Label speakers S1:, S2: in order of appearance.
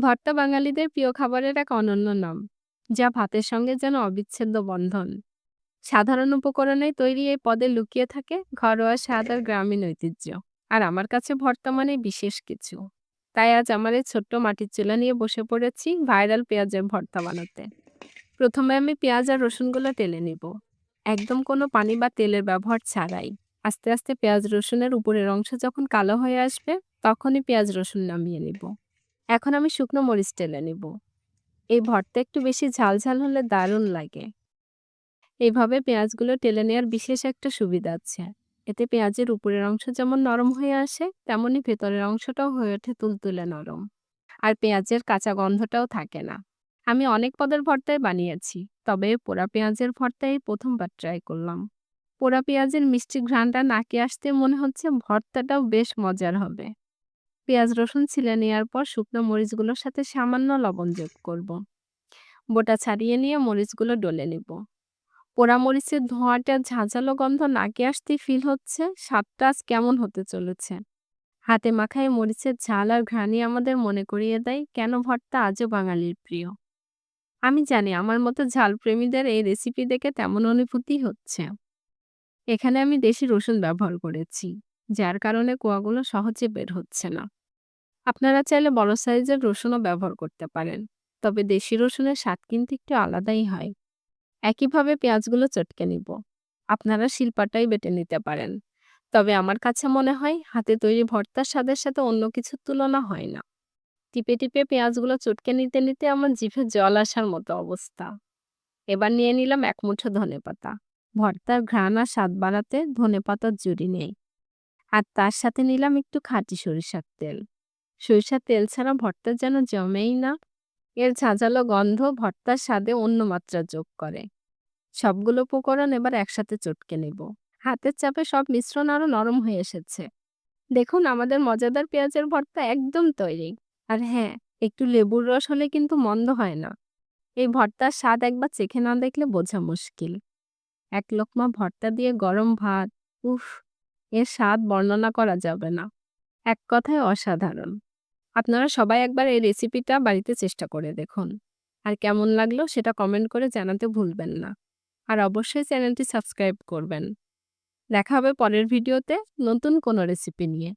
S1: ভর্তা বাঙালিদের প্রিয় খাবারের এক অনন্য নাম, যা ভাতের সঙ্গে যেন অবিচ্ছেদ্য বন্ধন। সাধারণ উপকরণে তৈরি এই পদে লুকিয়ে থাকে ঘরোয়া স্বাদ আর গ্রামীণ ঐতিহ্য। আর আমার কাছে ভর্তা মানে বিশেষ কিছু। তাই আজ আমার এই ছোট্ট মাটির চুলা নিয়ে বসে পড়েছি ভাইরাল পেঁয়াজের ভর্তা বানাতে। প্রথমে আমি পেঁয়াজ আর রসুনগুলো টেলে নিব। একদম কোনো পানি বা তেলের ব্যবহার ছাড়াই। আস্তে আস্তে পেঁয়াজ রসুনের উপরের অংশ যখন কালো হয়ে আসবে, তখনই পেঁয়াজ রসুন নামিয়ে নিব। এখন আমি শুকনো মরিচ টেলে নিব। এই ভর্তা একটু বেশি ঝাল ঝাল হলে দারুণ লাগে। এইভাবে পেঁয়াজগুলো টেলে নেওয়ার বিশেষ একটা সুবিধা আছে। এতে পেঁয়াজের উপরের অংশ যেমন নরম হয়ে আসে, তেমনি ভেতরের অংশটাও হয়ে ওঠে তুলতুলে নরম। আর পেঁয়াজের কাঁচা গন্ধটাও থাকে না। আমি অনেক পদের ভর্তাই বানিয়েছি, তবে পোড়া পেঁয়াজের ভর্তাই প্রথমবার ট্রাই করলাম। পোড়া পেঁয়াজের মিষ্টি ঘ্রাণটা নাকে আসতে মনে হচ্ছে ভর্তাটাও বেশ মজার হবে। পেঁয়াজ, রসুন ছিলে নেওয়ার পর শুকনো মরিচগুলোর সাথে সামান্য লবণ যোগ করব। বোটা ছাড়িয়ে নিয়ে মরিচগুলো ডলে নেব। পোড়া মরিচের ধোঁয়াটা ঝাঁঝালো গন্ধ নাকে আসতে ফিল হচ্ছে, স্বাদটা আজ কেমন হতে চলেছে। হাতে মাখায় মরিচের ঝাল আর ঘ্রাণই আমাদের মনে করিয়ে দেয়, কেন ভর্তা আজও বাঙালির প্রিয়। আমি জানি আমার মতো ঝাল প্রেমীদের এই রেসিপি দেখে তেমন অনুভূতি হচ্ছে। এখানে আমি দেশি রসুন ব্যবহার করেছি, যার কারণে কোয়াগুলো সহজে বের হচ্ছে না। আপনারা চাইলে বড় সাইজের রসুনও ব্যবহার করতে পারেন। তবে দেশি রসুনের স্বাদ কিন্তু একটু আলাদাই হয়। একইভাবে পেঁয়াজগুলো চটকে নিব। আপনারা শিল্পাটাই বেটে নিতে পারেন। তবে আমার কাছে মনে হয়, হাতে তৈরি ভর্তার স্বাদের সাথে অন্য কিছুর তুলনা হয় না। টিপে টিপে পেঁয়াজগুলো চটকে নিতে নিতে আমার জিভে জল আসার মতো অবস্থা। এবার নিয়ে নিলাম এক মুঠো ধনে পাতা। ভর্তার ঘ্রাণ আর স্বাদ বাড়াতে ধনে পাতার জুড়ি নেই। আর তার সাথে নিলাম একটু খাঁটি সরিষার তেল। সরিষার তেল ছাড়া ভর্তা যেন জমেই না। এর ঝাঁঝালো গন্ধ ভর্তার স্বাদে অন্য মাত্রা যোগ করে। সবগুলো উপকরণ এবার একসাথে চটকে নেব। হাতের চাপে সব মিশ্রণ আরও নরম হয়ে এসেছে। দেখুন, আমাদের মজাদার পেঁয়াজের ভর্তা একদম তৈরি। আর হ্যাঁ একটু লেবুর রস হলে কিন্তু মন্দ হয় না। এই ভর্তার স্বাদ একবার চেখে না দেখলে বোঝা মুশকিল। এক লোকমা ভর্তা দিয়ে গরম ভাত, উফ, এর স্বাদ বর্ণনা করা যাবে না। এক কথায় অসাধারণ। আপনারা সবাই একবার এই রেসিপিটা বাড়িতে চেষ্টা করে দেখুন। আর কেমন লাগল সেটা কমেন্ট করে জানাতে ভুলবেন না। আর অবশ্যই চ্যানেলটি সাবস্ক্রাইব করবেন। দেখা হবে পরের ভিডিওতে নতুন কোনো রেসিপি নিয়ে।